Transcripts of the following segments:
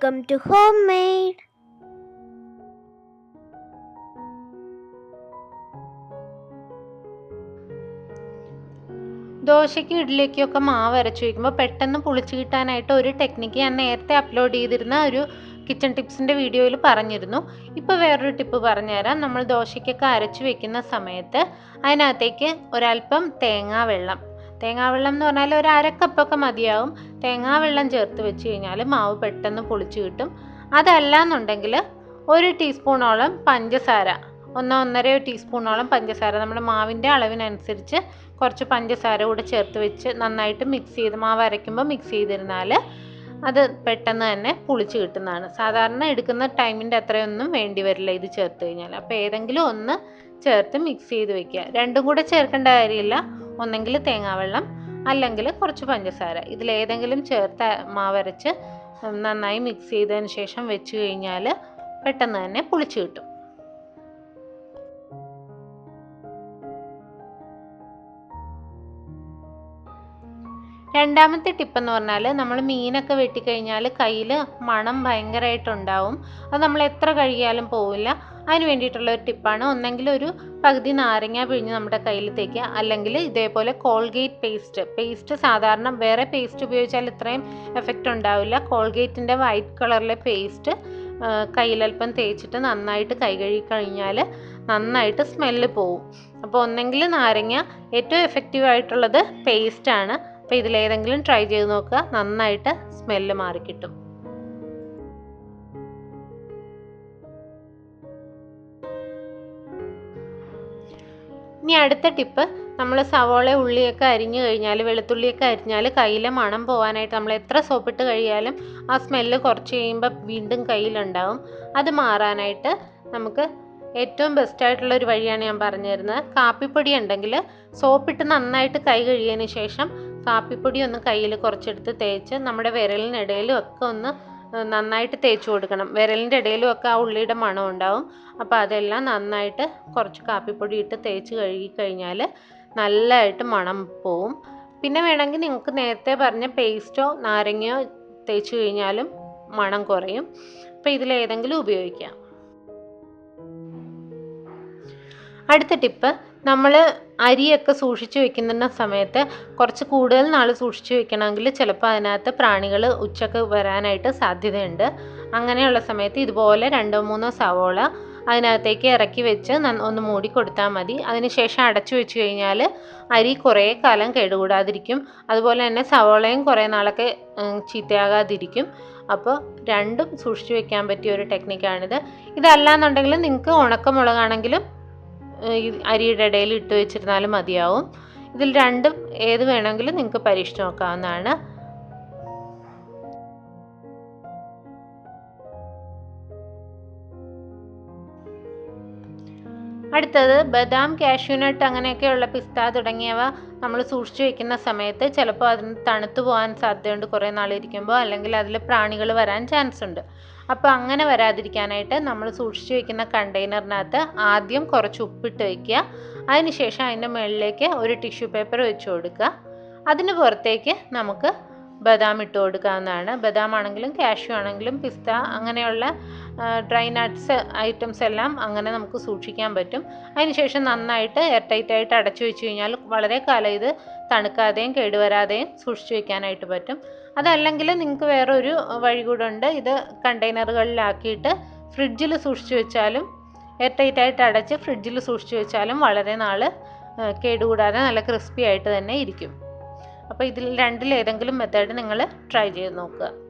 Welcome to home made ദോശയ്ക്കും ഇഡ്ഡലിക്കൊക്കെ മാവ് അരച്ച് വയ്ക്കുമ്പോൾ പെട്ടെന്ന് പുളിച്ച് കിട്ടാനായിട്ട് ഒരു ടെക്നിക്ക് ഞാൻ നേരത്തെ അപ്ലോഡ് ചെയ്തിരുന്ന ഒരു കിച്ചൺ ടിപ്സിന്റെ വീഡിയോയിൽ പറഞ്ഞിരുന്നു. ഇപ്പോൾ വേറൊരു ടിപ്പ് പറഞ്ഞുതരാം. നമ്മൾ ദോശയ്ക്കൊക്കെ അരച്ച് വയ്ക്കുന്ന സമയത്ത് അതിനകത്തേക്ക് ഒരല്പം തേങ്ങാ വെള്ളം തേങ്ങാ വെള്ളം എന്ന് പറഞ്ഞാൽ ഒരു അരക്കപ്പൊക്കെ മതിയാവും. തേങ്ങാ വെള്ളം ചേർത്ത് വെച്ച് കഴിഞ്ഞാൽ മാവ് പെട്ടെന്ന് പൊളിച്ച് കിട്ടും. അതല്ല എന്നുണ്ടെങ്കിൽ ഒരു ടീസ്പൂണോളം പഞ്ചസാര ഒന്നോ ഒന്നര ടീസ്പൂണോളം പഞ്ചസാര. നമ്മുടെ മാവിന്റെ അളവിനനുസരിച്ച് കുറച്ച് പഞ്ചസാര കൂടെ ചേർത്ത് വെച്ച് നന്നായിട്ട് മിക്സ് ചെയ്ത് മാവ് അരയ്ക്കുമ്പോൾ മിക്സ് ചെയ്തിരുന്നാൽ അത് പെട്ടെന്ന് തന്നെ പുളിച്ച് കിട്ടുന്നതാണ്. സാധാരണ എടുക്കുന്ന ടൈമിന്റെ അത്രയൊന്നും വേണ്ടി വരില്ല ഇത് ചേർത്ത് കഴിഞ്ഞാൽ അപ്പോൾ ഏതെങ്കിലും ഒന്ന് ചേർത്ത് മിക്സ് ചെയ്ത് വെക്കുക. രണ്ടും കൂടെ ചേർക്കേണ്ട കാര്യമില്ല. ഒന്നെങ്കിൽ തേങ്ങാവെള്ളം അല്ലെങ്കിൽ കുറച്ച് പഞ്ചസാര. ഇതിലേതെങ്കിലും ചേർത്ത് മാവരച്ച് നന്നായി മിക്സ് ചെയ്തതിന് ശേഷം വെച്ച് കഴിഞ്ഞാൽ പെട്ടെന്ന് തന്നെ പുളിച്ച് കിട്ടും. രണ്ടാമത്തെ ടിപ്പ് എന്ന് പറഞ്ഞാൽ നമ്മൾ മീനൊക്കെ വെട്ടിക്കഴിഞ്ഞാൽ കയ്യിൽ മണം ഭയങ്കരമായിട്ടുണ്ടാവും അത് നമ്മൾ എത്ര കഴുകിയാലും പോവില്ല. അതിന് വേണ്ടിയിട്ടുള്ള ഒരു ടിപ്പാണ്. ഒന്നെങ്കിൽ ഒരു പകുതി നാരങ്ങ പിഴിഞ്ഞ് നമ്മുടെ കയ്യിൽ തേക്കുക. അല്ലെങ്കിൽ ഇതേപോലെ കോൾഗേറ്റ് പേസ്റ്റ്. പേസ്റ്റ് സാധാരണ വേറെ പേസ്റ്റ് ഉപയോഗിച്ചാൽ ഇത്രയും എഫക്റ്റ് ഉണ്ടാവില്ല. കോൾഗേറ്റിന്റെ വൈറ്റ് കളറിലെ പേസ്റ്റ് കയ്യിലൽപ്പം തേച്ചിട്ട് നന്നായിട്ട് കൈ കഴുകി കഴിഞ്ഞാൽ നന്നായിട്ട് സ്മെല്ല് പോവും. അപ്പോൾ ഒന്നെങ്കിൽ നാരങ്ങ ഏറ്റവും എഫക്റ്റീവ് ആയിട്ടുള്ളത് പേസ്റ്റാണ് അപ്പോൾ ഇതിലേതെങ്കിലും ട്രൈ ചെയ്ത് നോക്കുക. നന്നായിട്ട് സ്മെല്ല് മാറിക്കിട്ടും ഇനി അടുത്ത ടിപ്പ് നമ്മൾ സവോള ഉള്ളിയൊക്കെ അരിഞ്ഞു കഴിഞ്ഞാൽ വെളുത്തുള്ളിയൊക്കെ അരിഞ്ഞാൽ കയ്യിലെ മണം പോകാനായിട്ട് നമ്മൾ എത്ര സോപ്പിട്ട് കഴിയാലും ആ സ്മെല്ല് കുറച്ച് കഴിയുമ്പോൾ വീണ്ടും കയ്യിലുണ്ടാവും. അത് മാറാനായിട്ട് നമുക്ക് ഏറ്റവും ബെസ്റ്റ് ആയിട്ടുള്ള ഒരു വഴിയാണ് ഞാൻ പറഞ്ഞു തരുന്നത്. കാപ്പിപ്പൊടി ഉണ്ടെങ്കിൽ സോപ്പിട്ട് നന്നായിട്ട് കൈ കഴുകിയതിന് ശേഷം കാപ്പിപ്പൊടി ഒന്ന് കയ്യിൽ കുറച്ചെടുത്ത് തേച്ച് നമ്മുടെ വിരലിനിടയിലും ഒക്കെ ഒന്ന് നന്നായിട്ട് തേച്ച് കൊടുക്കണം. വിരലിന്റെ ഇടയിലും ഒക്കെ ആ ഉള്ളിയുടെ മണം ഉണ്ടാവും. അപ്പോൾ അതെല്ലാം നന്നായിട്ട് കുറച്ച് കാപ്പിപ്പൊടി ഇട്ട് തേച്ച് കഴുകി കഴിഞ്ഞാൽ നല്ലതായിട്ട് മണം പോവും. പിന്നെ വേണമെങ്കിൽ നിങ്ങൾക്ക് നേരത്തെ പറഞ്ഞ പേസ്റ്റോ നാരങ്ങയോ തേച്ച് കഴിഞ്ഞാലും മണം കുറയും. അപ്പോൾ ഇതിലേതെങ്കിലും ഉപയോഗിക്കാം. അടുത്ത ടിപ്പ് നമ്മൾ അരിയൊക്കെ സൂക്ഷിച്ച് വെക്കുന്ന സമയത്ത് കുറച്ച് കൂടുതൽ നാൾ സൂക്ഷിച്ച് വെക്കണമെങ്കിൽ ചിലപ്പോൾ അതിനകത്ത് പ്രാണികൾ ഉച്ചയ്ക്ക് വരാനായിട്ട് സാധ്യതയുണ്ട്. അങ്ങനെയുള്ള സമയത്ത് ഇതുപോലെ രണ്ടോ മൂന്നോ സവോള അതിനകത്തേക്ക് ഇറക്കി വെച്ച് ഒന്ന് മൂടി കൊടുത്താൽ മതി. അതിനുശേഷം അടച്ചു വെച്ച് കഴിഞ്ഞാൽ അരി കുറേ കാലം കേടുകൂടാതിരിക്കും. അതുപോലെ തന്നെ സവോളയും കുറേ നാളൊക്കെ ചീത്തയാകാതിരിക്കും. അപ്പോൾ രണ്ടും സൂക്ഷിച്ചു വെക്കാൻ പറ്റിയ ഒരു ടെക്നിക്കാണിത് ഇതല്ല എന്നുണ്ടെങ്കിൽ നിങ്ങൾക്ക് ഉണക്കമുളകാണെങ്കിലും അരിയുടെ ഇടയിൽ ഇട്ട് വെച്ചിരുന്നാലും മതിയാവും. ഇതിൽ രണ്ടും ഏത് വേണമെങ്കിലും നിങ്ങൾക്ക് പരീക്ഷിച്ച് നോക്കാവുന്നതാണ്. അടുത്തത് ബദാം കാഷ്യൂനട്ട് അങ്ങനെയൊക്കെയുള്ള പിസ്ത തുടങ്ങിയവ നമ്മൾ സൂക്ഷിച്ചു വെക്കുന്ന സമയത്ത് ചിലപ്പോൾ അതിന് തണുത്തു പോകാൻ സാധ്യതയുണ്ട്. കുറേ നാളിരിക്കുമ്പോൾ അല്ലെങ്കിൽ അതിൽ പ്രാണികൾ വരാൻ ചാൻസ് ഉണ്ട്. അപ്പോൾ അങ്ങനെ വരാതിരിക്കാനായിട്ട് നമ്മൾ സൂക്ഷിച്ചു വെക്കുന്ന കണ്ടെയ്നറിനകത്ത് ആദ്യം കുറച്ച് ഉപ്പിട്ട് വയ്ക്കുക അതിനുശേഷം അതിന്റെ മുകളിലേക്ക് ഒരു ടിഷ്യൂ പേപ്പർ വെച്ച് കൊടുക്കുക. അതിന് പുറത്തേക്ക് നമുക്ക് ബദാം ഇട്ട് കൊടുക്കാവുന്നതാണ്. ബദാം ആണെങ്കിലും കാഷ്യൂ ആണെങ്കിലും പിസ്ത അങ്ങനെയുള്ള ഡ്രൈ നട്ട്സ് ഐറ്റംസ് എല്ലാം അങ്ങനെ നമുക്ക് സൂക്ഷിക്കാൻ പറ്റും. അതിനുശേഷം നന്നായിട്ട് എയർ ടൈറ്റ് ആയിട്ട് അടച്ചു വെച്ച് കഴിഞ്ഞാൽ വളരെ കാലം ഇത് തണുക്കാതെയും കേടുവരാതെയും സൂക്ഷിച്ചു വെക്കാനായിട്ട് പറ്റും. അതല്ലെങ്കിൽ നിങ്ങൾക്ക് വേറൊരു വഴി കൂടെ ഉണ്ട്. ഇത് കണ്ടെയ്നറുകളിലാക്കിയിട്ട് ഫ്രിഡ്ജിൽ സൂക്ഷിച്ചു വെച്ചാലും എയർ ടൈറ്റ് ആയിട്ട് അടച്ച് ഫ്രിഡ്ജിൽ സൂക്ഷിച്ചു വെച്ചാലും വളരെ നാൾ കേടുകൂടാതെ നല്ല ക്രിസ്പി ആയിട്ട് തന്നെ ഇരിക്കും. അപ്പോൾ ഇതിൽ രണ്ടിലേതെങ്കിലും മെത്തേഡ് നിങ്ങൾ ട്രൈ ചെയ്ത് നോക്കുക.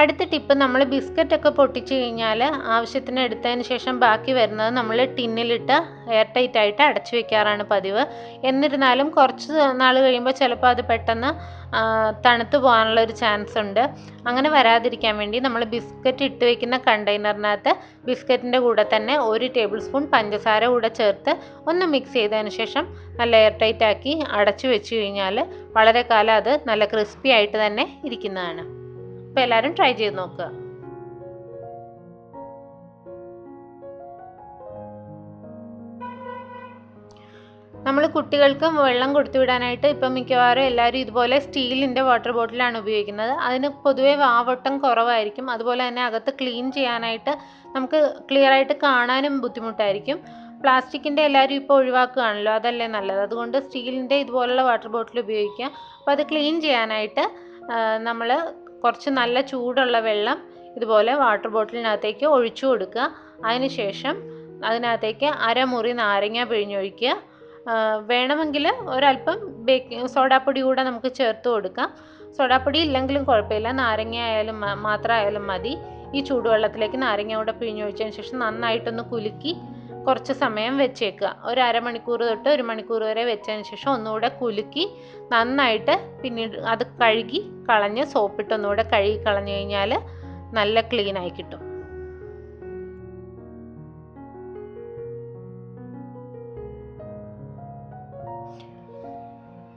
അടുത്ത ടിപ്പ് നമ്മൾ ബിസ്ക്കറ്റ് ഒക്കെ പൊട്ടിച്ച് കഴിഞ്ഞാൽ ആവശ്യത്തിന് എടുത്തതിന് ശേഷം ബാക്കി വരുന്നത് നമ്മൾ ടിന്നിലിട്ട് എയർ ടൈറ്റ് ആയിട്ട് അടച്ചു വെക്കാറാണ് പതിവ്. എന്നിരുന്നാലും കുറച്ച് നാൾ കഴിയുമ്പോൾ ചിലപ്പോൾ അത് പെട്ടെന്ന് തണുത്ത് പോകാനുള്ള ഒരു ചാൻസ് ഉണ്ട്. അങ്ങനെ വരാതിരിക്കാൻ വേണ്ടി നമ്മൾ ബിസ്ക്കറ്റ് ഇട്ട് വെക്കുന്ന കണ്ടെയ്നറിനകത്ത് ബിസ്ക്കറ്റിന്റെ കൂടെ തന്നെ ഒരു ടേബിൾ സ്പൂൺ പഞ്ചസാര കൂടെ ചേർത്ത് ഒന്ന് മിക്സ് ചെയ്തതിന് ശേഷം നല്ല എയർ ടൈറ്റ് ആക്കി അടച്ചു വെച്ച് കഴിഞ്ഞാൽ വളരെ കാലം അത് നല്ല ക്രിസ്പി ആയിട്ട് തന്നെ ഇരിക്കുന്നതാണ്. അപ്പോൾ എല്ലാവരും ട്രൈ ചെയ്ത് നോക്കുക നമ്മൾ കുട്ടികൾക്ക് വെള്ളം കൊടുത്തു വിടാനായിട്ട് ഇപ്പം മിക്കവാറും എല്ലാവരും ഇതുപോലെ സ്റ്റീലിന്റെ വാട്ടർ ബോട്ടിലാണ് ഉപയോഗിക്കുന്നത്. അതിന് പൊതുവേ വാവട്ടം കുറവായിരിക്കും. അതുപോലെ തന്നെ അകത്ത് ക്ലീൻ ചെയ്യാനായിട്ട് നമുക്ക് ക്ലിയർ ആയിട്ട് കാണാനും ബുദ്ധിമുട്ടായിരിക്കും. പ്ലാസ്റ്റിക്കിന്റെ എല്ലാവരും ഇപ്പോൾ ഒഴിവാക്കുകയാണല്ലോ അതല്ലേ നല്ലത്. അതുകൊണ്ട് സ്റ്റീലിന്റെ ഇതുപോലുള്ള വാട്ടർ ബോട്ടിൽ ഉപയോഗിക്കുക. അപ്പോൾ അത് ക്ലീൻ ചെയ്യാനായിട്ട് നമ്മൾ കുറച്ച് നല്ല ചൂടുള്ള വെള്ളം ഇതുപോലെ വാട്ടർ ബോട്ടിലിനകത്തേക്ക് ഒഴിച്ചു കൊടുക്കുക. അതിനുശേഷം അതിനകത്തേക്ക് അരമുറി നാരങ്ങ പിഴിഞ്ഞൊഴിക്കുക. വേണമെങ്കിൽ ഒരല്പം ബേക്കിംഗ് സോഡാപ്പൊടി കൂടെ നമുക്ക് ചേർത്ത് കൊടുക്കാം. സോഡാപ്പൊടി ഇല്ലെങ്കിലും കുഴപ്പമില്ല. നാരങ്ങ ആയാലും മാത്രമായാലും മതി. ഈ ചൂടുവെള്ളത്തിലേക്ക് നാരങ്ങ കൂടെ പിഴിഞ്ഞൊഴിച്ചതിന് ശേഷം നന്നായിട്ടൊന്ന് കുലുക്കി കുറച്ച് സമയം വെച്ചേക്കുക. ഒരു അരമണിക്കൂർ തൊട്ട് ഒരു മണിക്കൂർ വരെ വെച്ചതിന് ശേഷം ഒന്നുകൂടെ കുലുക്കി നന്നായിട്ട് പിന്നീട് അത് കഴുകി കളഞ്ഞ് സോപ്പിട്ട് ഒന്നുകൂടെ കഴുകി കളഞ്ഞു കഴിഞ്ഞാൽ നല്ല ക്ലീൻ ആയി കിട്ടും.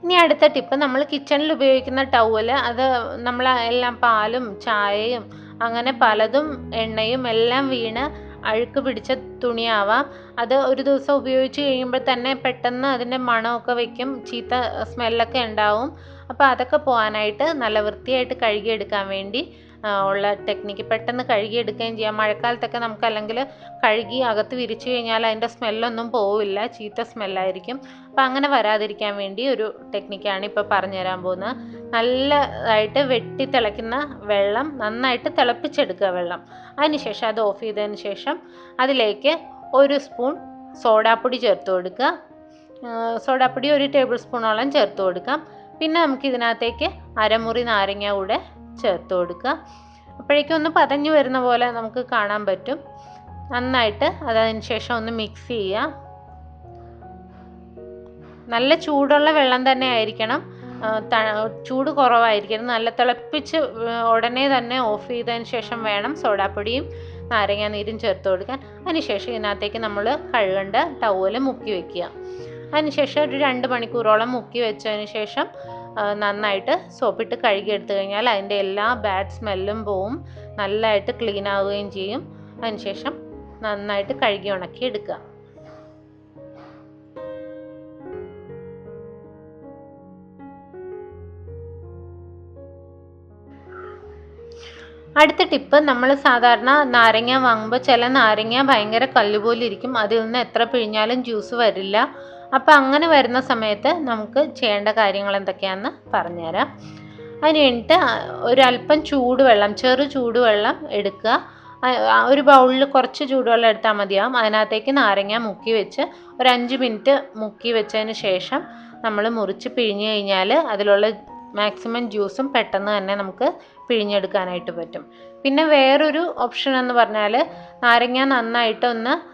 ഇനി അടുത്ത ടിപ്പ് നമ്മൾ കിച്ചണിൽ ഉപയോഗിക്കുന്ന ടവൽ അത് നമ്മൾ എല്ലാം പാലും ചായയും അങ്ങനെ പലതും എണ്ണയും എല്ലാം വീണ് അഴുക്ക് പിടിച്ച തുണിയാവാം. അത് ഒരു ദിവസം ഉപയോഗിച്ച് കഴിയുമ്പോൾ തന്നെ പെട്ടെന്ന് അതിന്റെ മണമൊക്കെ വയ്ക്കും ചീത്ത സ്മെല്ലൊക്കെ ഉണ്ടാവും. അപ്പോൾ അതൊക്കെ പോകാനായിട്ട് നല്ല വൃത്തിയായിട്ട് കഴുകിയെടുക്കാൻ വേണ്ടി ഉള്ള ടെക്നിക്ക് പെട്ടെന്ന് കഴുകി കഴുകിയെടുക്കുകയും ചെയ്യാം. മഴക്കാലത്തൊക്കെ നമുക്ക് അല്ലെങ്കിൽ കഴുകി അകത്ത് വിരിച്ചു കഴിഞ്ഞാൽ അതിന്റെ സ്മെല്ലൊന്നും പോവില്ല. ചീത്ത സ്മെല്ലായിരിക്കും. അപ്പം അങ്ങനെ വരാതിരിക്കാൻ വേണ്ടി ഒരു ടെക്നിക്കാണ് ഇപ്പോൾ പറഞ്ഞു തരാൻ പോകുന്നത്. നല്ലതായിട്ട് വെട്ടി തിളയ്ക്കുന്ന വെള്ളം നന്നായിട്ട് തിളപ്പിച്ചെടുക്കുക വെള്ളം. അതിനുശേഷം അത് ഓഫ് ചെയ്തതിന് ശേഷം അതിലേക്ക് ഒരു സ്പൂൺ സോഡാപ്പൊടി ചേർത്ത് കൊടുക്കുക. സോഡാപ്പൊടി ഒരു ടേബിൾ സ്പൂണോളം ചേർത്ത് കൊടുക്കാം. പിന്നെ നമുക്ക് ഇതിനകത്തേക്ക് അരമുറി നാരങ്ങ കൂടെ ചേർത്ത് കൊടുക്കുക. അപ്പോഴേക്കും ഒന്ന് പതഞ്ഞു വരുന്ന പോലെ നമുക്ക് കാണാൻ പറ്റും. നന്നായിട്ട് അതതിന് ശേഷം ഒന്ന് മിക്സ് ചെയ്യുക. നല്ല ചൂടുള്ള വെള്ളം തന്നെ ആയിരിക്കണം. ചൂട് കുറവായിരിക്കണം. നല്ല തിളപ്പിച്ച് ഉടനെ തന്നെ ഓഫ് ചെയ്തതിന് ശേഷം വേണം സോഡാപ്പൊടിയും നാരങ്ങാ നീരും ചേർത്ത് കൊടുക്കാൻ. അതിനുശേഷം ഇതിനകത്തേക്ക് നമ്മൾ കഴുകേണ്ട ടവൽ മുക്കി വെക്കുക. അതിനുശേഷം ഒരു രണ്ട് മണിക്കൂറോളം മുക്കി വെച്ചതിന് ശേഷം നന്നായിട്ട് സോപ്പിട്ട് കഴുകി എടുത്തു കഴിഞ്ഞാൽ അതിന്റെ എല്ലാ ബാഡ് സ്മെല്ലും പോവും. നല്ലതായിട്ട് ക്ലീൻ ആവുകയും ചെയ്യും. അതിനുശേഷം നന്നായിട്ട് കഴുകി ഉണക്കി എടുക്കുക. അടുത്ത ടിപ്പ് നമ്മൾ സാധാരണ നാരങ്ങ വാങ്ങുമ്പോൾ ചില നാരങ്ങ ഭയങ്കര കല്ലുപോലെ ഇരിക്കും. അതിൽ നിന്ന് എത്ര പിഴിഞ്ഞാലും ജ്യൂസ് വരില്ല. അപ്പം അങ്ങനെ വരുന്ന സമയത്ത് നമുക്ക് ചെയ്യേണ്ട കാര്യങ്ങൾ എന്തൊക്കെയാണെന്ന് പറഞ്ഞുതരാം. അതിന് വേണ്ടിയിട്ട് ഒരല്പം ചൂടുവെള്ളം ചെറു ചൂടുവെള്ളം എടുക്കുക. ഒരു ബൗളിൽ കുറച്ച് ചൂടുവെള്ളം എടുത്താൽ മതിയാവും. അതിനകത്തേക്ക് നാരങ്ങ മുക്കി വെച്ച് ഒരു അഞ്ച് മിനിറ്റ് മുക്കി വെച്ചതിന് ശേഷം നമ്മൾ മുറിച്ച് പിഴിഞ്ഞ് കഴിഞ്ഞാൽ അതിലുള്ള മാക്സിമം ജ്യൂസും പെട്ടെന്ന് തന്നെ നമുക്ക് പിഴിഞ്ഞെടുക്കാനായിട്ട് പറ്റും. പിന്നെ വേറൊരു ഓപ്ഷൻ എന്ന് പറഞ്ഞാൽ നാരങ്ങ നന്നായിട്ട് ഒന്ന്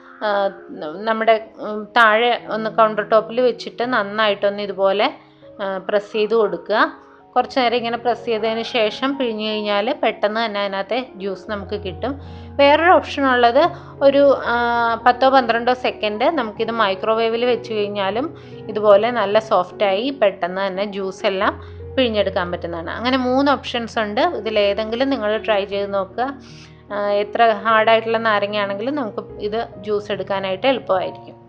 നമ്മുടെ താഴെ ഒന്ന് കൗണ്ടർ ടോപ്പിൽ വെച്ചിട്ട് നന്നായിട്ടൊന്ന് ഇതുപോലെ പ്രസ് ചെയ്ത് കൊടുക്കുക. കുറച്ച് നേരം ഇങ്ങനെ പ്രസ് ചെയ്തതിന് ശേഷം പിഴിഞ്ഞു കഴിഞ്ഞാൽ പെട്ടെന്ന് തന്നെ അതിനകത്തെ ജ്യൂസ് നമുക്ക് കിട്ടും. വേറൊരു ഓപ്ഷൻ ഉള്ളത് ഒരു പത്തോ പന്ത്രണ്ടോ സെക്കൻഡ് നമുക്കിത് മൈക്രോവേവിൽ വെച്ച് കഴിഞ്ഞാലും ഇതുപോലെ നല്ല സോഫ്റ്റായി പെട്ടെന്ന് തന്നെ ജ്യൂസ് എല്ലാം പിഴിഞ്ഞെടുക്കാൻ പറ്റുന്നതാണ്. അങ്ങനെ മൂന്ന് ഓപ്ഷൻസ് ഉണ്ട്. ഇതിലേതെങ്കിലും നിങ്ങൾ ട്രൈ ചെയ്ത് നോക്കുക. എത്ര ഹാർഡായിട്ടുള്ള നാരങ്ങയാണെങ്കിലും നമുക്ക് ഇത് ജ്യൂസ് എടുക്കാനായിട്ട് എളുപ്പമായിരിക്കും.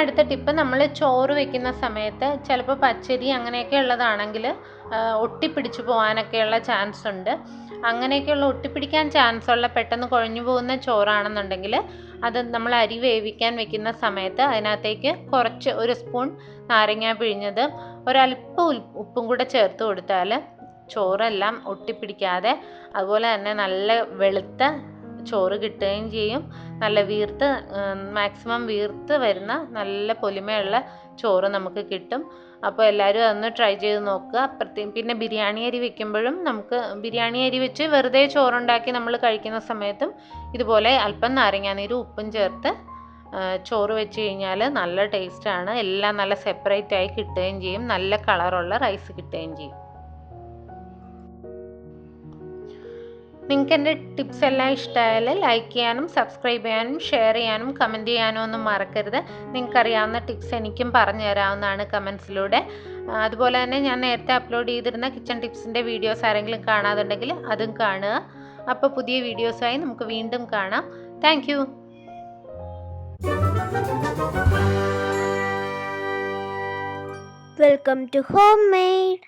അടുത്ത ടിപ്പ് നമ്മൾ ചോറ് വെക്കുന്ന സമയത്ത് ചിലപ്പോൾ പച്ചരി അങ്ങനെയൊക്കെ ഉള്ളതാണെങ്കിൽ ഒട്ടിപ്പിടിച്ചു പോകാനൊക്കെയുള്ള ചാൻസ് ഉണ്ട്. അങ്ങനെയൊക്കെയുള്ള ഒട്ടിപ്പിടിക്കാൻ ചാൻസ് ഉള്ള പെട്ടെന്ന് കുഴഞ്ഞു പോകുന്ന ചോറാണെന്നുണ്ടെങ്കിൽ അത് നമ്മൾ അരി വേവിക്കാൻ വെക്കുന്ന സമയത്ത് അതിനകത്തേക്ക് കുറച്ച് ഒരു സ്പൂൺ നാരങ്ങ പിഴിഞ്ഞത് ഒരല്പം ഉപ്പും കൂടെ ചേർത്ത് കൊടുത്താൽ ചോറെല്ലാം ഒട്ടിപ്പിടിക്കാതെ അതുപോലെ തന്നെ നല്ല വെളുത്ത ചോറ് കിട്ടുകയും ചെയ്യും. നല്ല വീർത്ത് മാക്സിമം വീർത്ത് വരുന്ന നല്ല പൊലിമയുള്ള ചോറ് നമുക്ക് കിട്ടും. അപ്പോൾ എല്ലാവരും അതൊന്ന് ട്രൈ ചെയ്ത് നോക്കുക. പ്രത്യേകം പിന്നെ ബിരിയാണി അരി വെക്കുമ്പോഴും നമുക്ക് ബിരിയാണി അരി വെച്ച് വെറുതെ ചോറുണ്ടാക്കി നമ്മൾ കഴിക്കുന്ന സമയത്തും ഇതുപോലെ അല്പം നാരങ്ങാനീരും ഉപ്പും ചേർത്ത് ചോറ് വെച്ച് കഴിഞ്ഞാൽ നല്ല ടേസ്റ്റാണ് എല്ലാം നല്ല സെപ്പറേറ്റ് ആയി കിട്ടുകയും ചെയ്യും. നല്ല കളറുള്ള റൈസ് കിട്ടുകയും ചെയ്യും. നിങ്ങൾക്ക് എന്റെ ടിപ്സ് എല്ലാം ഇഷ്ടമായാൽ ലൈക്ക് ചെയ്യാനും സബ്സ്ക്രൈബ് ചെയ്യാനും ഷെയർ ചെയ്യാനും കമന്റ് ചെയ്യാനും ഒന്നും മറക്കരുത്. നിങ്ങൾക്കറിയാവുന്ന ടിപ്സ് എനിക്കും പറഞ്ഞു തരാവുന്നതാണ് കമൻസിലൂടെ. അതുപോലെ തന്നെ ഞാൻ നേരത്തെ അപ്ലോഡ് ചെയ്തിരുന്ന കിച്ചൺ ടിപ്സിന്റെ വീഡിയോസ് ആരെങ്കിലും കാണാതുണ്ടെങ്കിൽ അതും കാണുക. അപ്പോൾ പുതിയ വീഡിയോസായി നമുക്ക് വീണ്ടും കാണാം. Thank Welcome to Homemade.